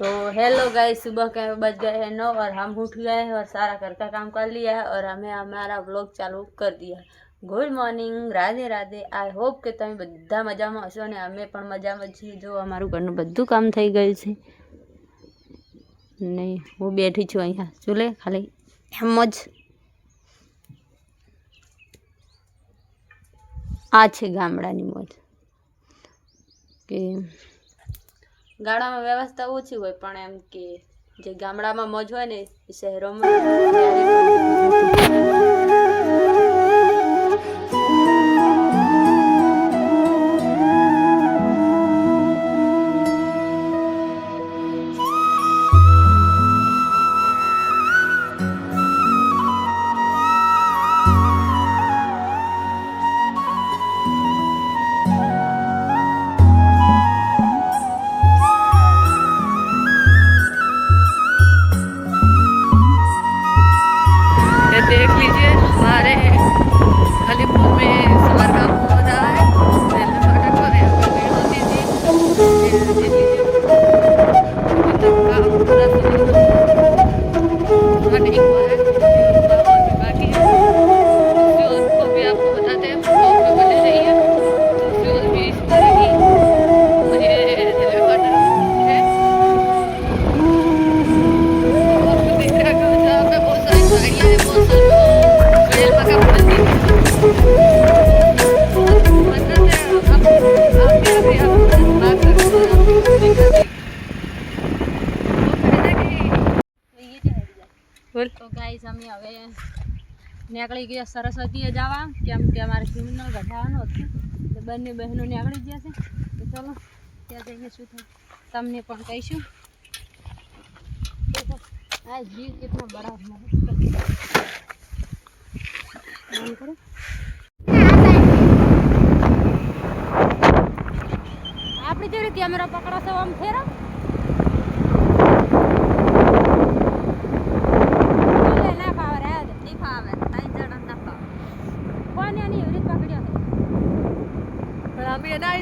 तो hello guys सुबह के बज गए हैं नौ और हम उठ गए हैं और सारा घर का काम कर लिया है और हमें हमारा व्लॉग ચાલુ કરી दिया good morning Radhe Radhe I hope કે તમે બધા મજામાં હશો અને અમે પણ મજામાં છીએ જો અમારું ઘરનું બધું કામ થઈ ગયું છે નહીં હું બેઠી છું અહીંયા ચૂલે ખાલી એમ જ આ છે ગામડાની મોજ કે ગામડામાં વ્યવસ્થા ઓછી હોય પણ એમ કે જે ગામડામાં મોજ હોય ને શહેરોમાં हमारे खलीपुर में सवार काम हो रहा है रेलवे फाटक पर यहाँ पर भीड़ होती थी અમે હવે નીકળી ગયા સરસ્વતીએ જવા, કેમ કે અમારે ક્રિમિનલ ઘટાડવાનું હતું. તો બંને બહેનો નીકળી ગયા છે. તો ચલો, ત્યાં જઈને શું થયું તમને પણ કહીશું. આ જીવ કેટલો બરાબર બંધ કરો. આપણી જેવી કેમેરા છો આમ ફેરા.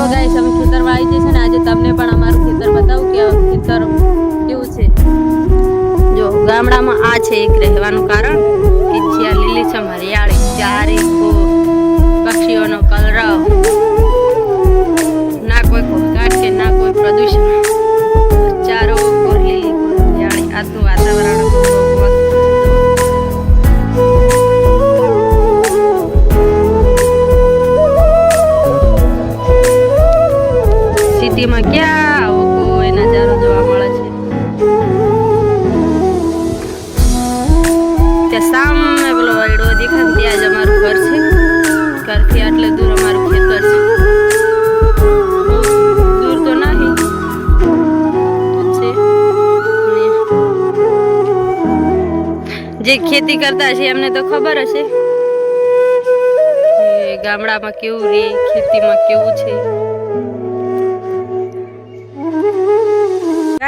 તો ગાઈસ અમે ખેતરમાં આવી છે ને, આજે તમને પણ અમારું ખેતર બતાવું કે ખેતર કેવું છે. જો, ગામડામાં આ છે એક રહેવાનું કારણ. સિટીમાં ક્યાં આવો કોઈ નજારો જોવા મળે છે. ત્યાં સામે પેલો વાયડો દેખાય ત્યાં જ અમારું ઘર છે. ઘરથી આટલે દૂર અમારું ખેતર છે. દૂર તો નહીં જે ખેતી કરતા છે એમને તો ખબર હશે. ગામડામાં કેવું રે, ખેતીમાં કેવું છે?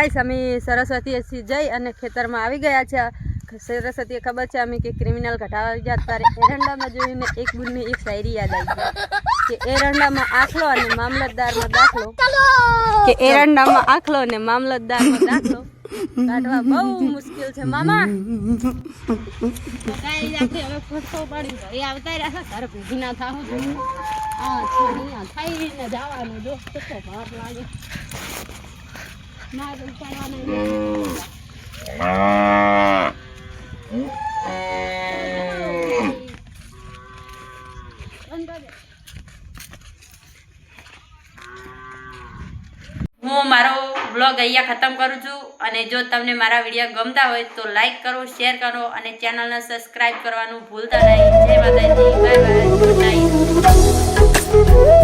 ગાઈસ અમે સરસ્વતી જઈ અને ખેતરમાં આવી ગયા છે. સરસ્વતીએ ખબર છે અમે કે ક્રિમિનલ ઘટાડવા ગયા ત્યારે એરંડામાં જોઈને એક ગુણની એક શાયરી યાદ આવી કે એરંડામાં આખલો અને મામલતદારમાં દાખલો. કે એરંડામાં આખલો અને મામલતદારમાં દાખલો. કાઢવા બહુ મુશ્કેલ છે, મામા. ફરતો પાડી આવતા રહ્યા ઘરે ભેગી ના જવાનું હું મારો વ્લોગ અહીંયા ખતમ કરું છું અને જો તમને મારા વીડિયો ગમતા હોય તો લાઈક કરો શેર કરો અને ચેનલને સબસ્ક્રાઈબ કરવાનું ભૂલતા નહીં. જય માતાજી. Bye bye good night